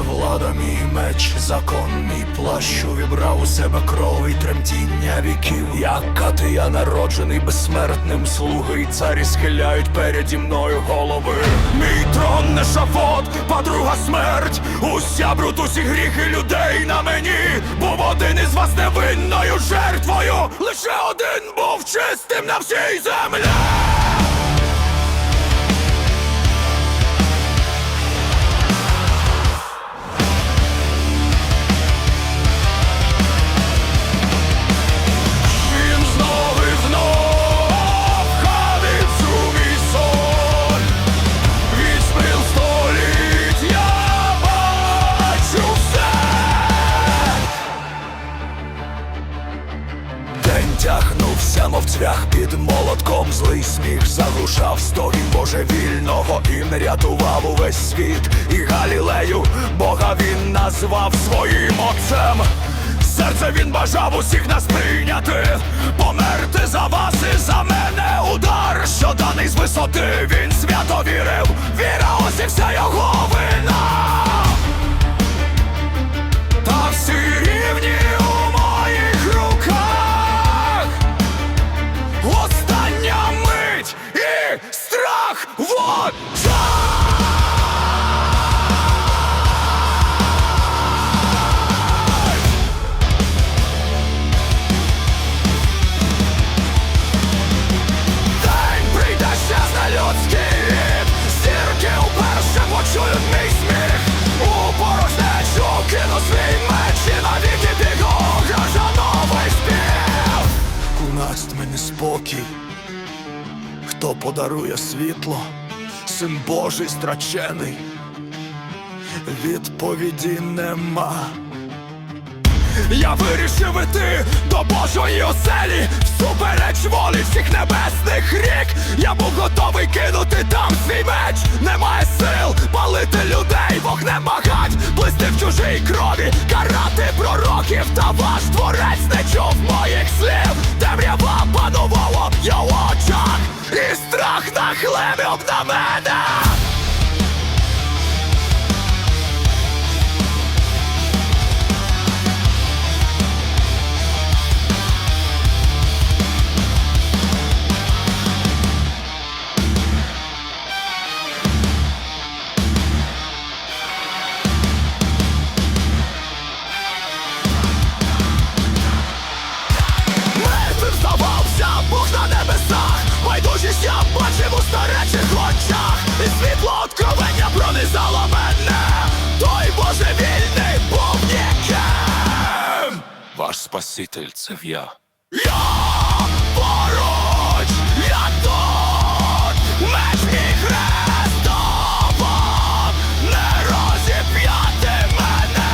влада, мій меч, закон, мій плащ увібрав у себе кров і тремтіння віків. Як кати я народжений безсмертним слуги, і царі схиляють переді мною голови. Мій трон не шафот, подруга смерть. Уся бруд, усі гріхи людей на мені. Був один із вас невинною жертвою. Лише один був чистим на всій землі. Під молотком Злий сміх заглушав стогін. Божевільного І не рятував увесь світ. І Галілею Бога він назвав своїм отцем. Серце він бажав усіх нас прийняти. Померти за вас і за мене. Удар, що даний з висоти він свято вірив. Віра ось і вся його Унасть мені спокій. Хто подарує світло Син Божий страчений. Відповіді нема. Я вирішив іти до Божої оселі Всупереч волі всіх небесних рік. Я був готовий кинути там свій меч. Немає сил палити людей, вогнем магать Блисти в чужій крові, карати пророків Та ваш творець нахлебів на мене спаситель це я. Я поруч, я тут Меч мій хрестовом Не розіп'яти мене.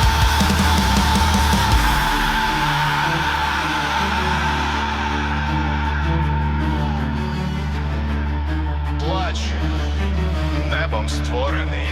Плач, небом створений.